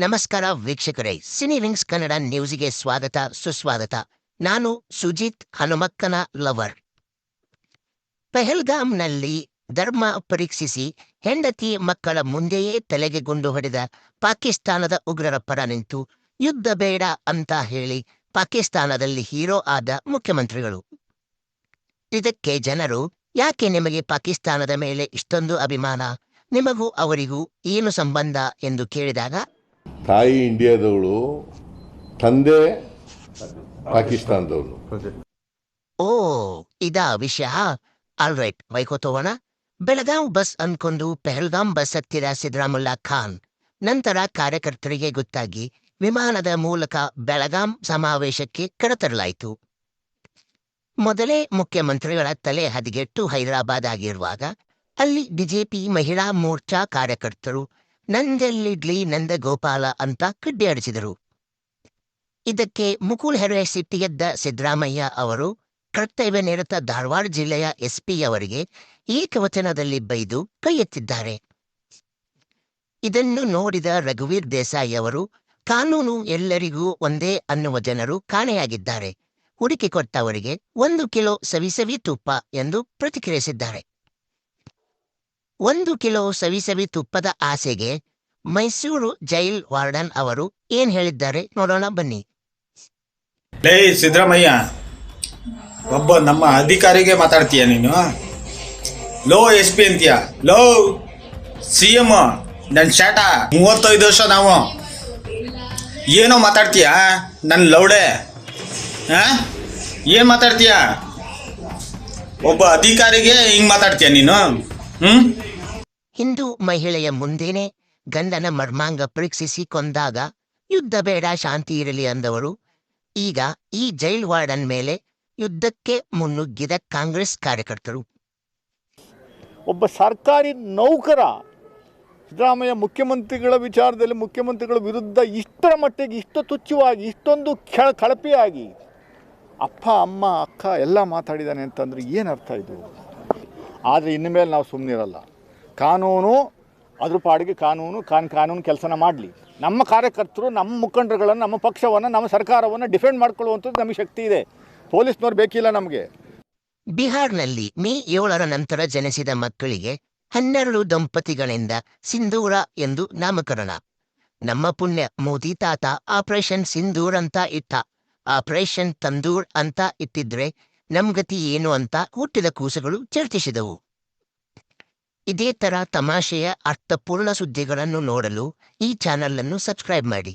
ನಮಸ್ಕಾರ ವೀಕ್ಷಕರೇ cine wings Kannada ನ್ಯೂಸ್ಗೆ ಸ್ವಾಗತ, ಸುಸ್ವಾಗತ. ನಾನು ಸುಜಿತ್ ಹನುಮಕ್ಕನ ಲವರ್. ಪೆಹಲ್ಗಾಮ್ನಲ್ಲಿ ಧರ್ಮ ಪರೀಕ್ಷಿಸಿ ಹೆಂಡತಿ ಮಕ್ಕಳ ಮುಂದೆಯೇ ತಲೆಗೆ ಗುಂಡು ಹೊಡೆದ ಪಾಕಿಸ್ತಾನದ ಉಗ್ರರ ಪರ ನಿಂತು, ಯುದ್ಧ ಬೇಡ ಅಂತ ಹೇಳಿ ಪಾಕಿಸ್ತಾನದಲ್ಲಿ ಹೀರೋ ಆದ ಮುಖ್ಯಮಂತ್ರಿಗಳು. ಇದಕ್ಕೆ ಜನರು, ಯಾಕೆ ನಿಮಗೆ ಪಾಕಿಸ್ತಾನದ ಮೇಲೆ ಇಷ್ಟೊಂದು ಅಭಿಮಾನ? ನಿಮಗೂ ಅವರಿಗೂ ಏನು ಸಂಬಂಧ? ಎಂದು ಕೇಳಿದಾಗ ತಾಯಿ ಇಂಡಿಯಾದವಳು, ತಂದೆ ಪಾಕಿಸ್ತಾನದವನು ಓ, ಇದಾ ವಿಷಯ. ಆಲ್ರೈಟ್ ವೈಕೋತೋವಣ ಬೆಳಗಾಂ ಬಸ್ ಅನ್ಕೊಂಡು ಪೆಹಲ್ಗಾಂ ಬಸ್ ಹತ್ತಿರ ಸಿದ್ದರಾಮುಲ್ಲಾ ಖಾನ್. ನಂತರ ಕಾರ್ಯಕರ್ತರಿಗೆ ಗೊತ್ತಾಗಿ ವಿಮಾನದ ಮೂಲಕ ಬೆಳಗಾಂ ಸಮಾವೇಶಕ್ಕೆ ಕರೆತರಲಾಯಿತು. ಮೊದಲೇ ಮುಖ್ಯಮಂತ್ರಿಗಳ ತಲೆ ಹದಿಗೆಟ್ಟು ಹೈದರಾಬಾದ್ ಆಗಿರುವಾಗ ಅಲ್ಲಿ ಬಿಜೆಪಿ ಮಹಿಳಾ ಮೋರ್ಚಾ ಕಾರ್ಯಕರ್ತರು ನಂದೆಲ್ಲಿಡ್ಲಿ ನಂದ ಗೋಪಾಲ ಅಂತ ಕಡ್ಡಿಯಾಡಿಸಿದರು ಇದಕ್ಕೆ ಮುಕುಲ್ ಹೆರೆ ಸಿಟ್ಟಿಗೆದ್ದ ಸಿದ್ದರಾಮಯ್ಯ ಅವರು ಕರ್ತವ್ಯ ನಿರತ ಧಾರವಾಡ ಜಿಲ್ಲೆಯ ಎಸ್ಪಿ ಅವರಿಗೆ ಏಕವಚನದಲ್ಲಿ ಬೈದು ಕೈ ಎತ್ತಿದ್ದಾರೆ. ಇದನ್ನು ನೋಡಿದ ರಘುವೀರ್ ದೇಸಾಯಿ ಅವರು, ಕಾನೂನು ಎಲ್ಲರಿಗೂ ಒಂದೇ ಅನ್ನುವ ಜನರು ಕಾಣೆಯಾಗಿದ್ದಾರೆ. ಹುಡುಕಿ ಕೊಟ್ಟವರಿಗೆ ಒಂದು ಕಿಲೋ ಸವಿಸವಿ ತುಪ್ಪ ಎಂದು ಪ್ರತಿಕ್ರಿಯಿಸಿದ್ದಾರೆ. ಒಂದು ಕಿಲೋ ಸವಿಸವಿ ತುಪ್ಪದ ಆಸೆಗೆ ಮೈಸೂರು ಜೈಲ್ ವಾರ್ಡನ್ ಅವರು ಏನ್ ಹೇಳಿದ್ದಾರೆ ನೋಡೋಣ ಬನ್ನಿ. ಲೇ ಸಿದ್ದರಾಮಯ್ಯ, ಒಬ್ಬ ನಮ್ಮ ಅಧಿಕಾರಿಗೆ ಮಾತಾಡ್ತೀಯ ನೀನು? ಲೋ ಎಸ್ ಪಿ ಅಂತೀಯ? ಲೋ ಸಿ ಎಂ ನನ್ನ ಶಾಟ, ಮೂವತ್ತೈದು ವರ್ಷ ನಾವು. ಏನೋ ಮಾತಾಡ್ತೀಯ ನನ್ನ ಲೌಡೆ? ಹಾಂ ಏನು ಮಾತಾಡ್ತೀಯ? ಒಬ್ಬ ಅಧಿಕಾರಿಗೆ ಹಿಂಗೆ ಮಾತಾಡ್ತೀಯ ನೀನು? ಹಿಂದೂ ಮಹಿಳೆಯ ಮುಂದೆನೆ ಗಂಡನ ಮರ್ಮಾಂಗ ಪರೀಕ್ಷಿಸಿ ಕೊಂದಾಗ ಯುದ್ಧ ಬೇಡ ಶಾಂತಿ ಇರಲಿ ಅಂದವರು. ಈಗ ಈ ಜೈಲ್ ವಾರ್ಡನ್ ಮೇಲೆ ಯುದ್ಧಕ್ಕೆ ಮುನ್ನುಗ್ಗಿದ ಕಾಂಗ್ರೆಸ್ ಕಾರ್ಯಕರ್ತರು. ಒಬ್ಬ ಸರ್ಕಾರಿ ನೌಕರ ಸಿದ್ದರಾಮಯ್ಯ ಮುಖ್ಯಮಂತ್ರಿಗಳ ವಿಚಾರದಲ್ಲಿ ಮುಖ್ಯಮಂತ್ರಿಗಳ ವಿರುದ್ಧ ಇಷ್ಟರ ಮಟ್ಟಿಗೆ ಇಷ್ಟು ತುಚ್ಛವಾಗಿ ಇಷ್ಟೊಂದು ಕೆಳ ಕಳಪೆಯಾಗಿ ಅಪ್ಪ ಅಮ್ಮ ಅಕ್ಕ ಎಲ್ಲ ಮಾತಾಡಿದ್ದಾನೆ ಅಂತಂದ್ರೆ ಏನರ್ಥ ಅರ್ಥ ಇದು? ಆದರೆ ಇನ್ನು ಮೇಲೆ ನಾವು ಸುಮ್ಮನಿರಲ್ಲ ಕಾನೂನು, ಅದ್ರ ಪಾಡಿಗೆ ಕಾನೂನು, ಕಾನ್ ಕಾನೂನು ಕೆಲಸನ ಮಾಡಲಿ. ನಮ್ಮ ಕಾರ್ಯಕರ್ತರು, ನಮ್ಮ ಮುಖಂಡರುಗಳನ್ನು, ನಮ್ಮ ಪಕ್ಷವನ್ನು, ನಮ್ಮ ಸರ್ಕಾರವನ್ನು ಡಿಫೆಂಡ್ ಮಾಡ್ಕೊಳ್ಳುವಂಥದ್ದು ನಮಗೆ ಶಕ್ತಿ ಇದೆ. ಪೊಲೀಸ್ನವ್ರು ಬೇಕಿಲ್ಲ ನಮಗೆ. ಬಿಹಾರ್ನಲ್ಲಿ ಮೇ ಏಳರ ನಂತರ ಜನಿಸಿದ ಮಕ್ಕಳಿಗೆ ಹನ್ನೆರಡು ದಂಪತಿಗಳಿಂದ ಸಿಂಧೂರ ಎಂದು ನಾಮಕರಣ. ನಮ್ಮ ಪುಣ್ಯ ಮೋದಿ ತಾತ ಆಪರೇಷನ್ ಸಿಂಧೂರ್ ಅಂತ ಇತ್ತ ಆಪರೇಷನ್ ತಂದೂರ್ ಅಂತ ಇಟ್ಟಿದ್ರೆ ನಮ್ಗತಿ ಏನು ಅಂತ ಹುಟ್ಟಿದ ಕೂಸುಗಳು ಚರ್ಚಿಸಿದವು. ಇದೇ ತರ ತಮಾಷೆಯ ಅರ್ಥಪೂರ್ಣ ಸುದ್ದಿಗಳನ್ನು ನೋಡಲು ಈ ಚಾನೆಲ್ ಅನ್ನು ಸಬ್ಸ್ಕ್ರೈಬ್ ಮಾಡಿ.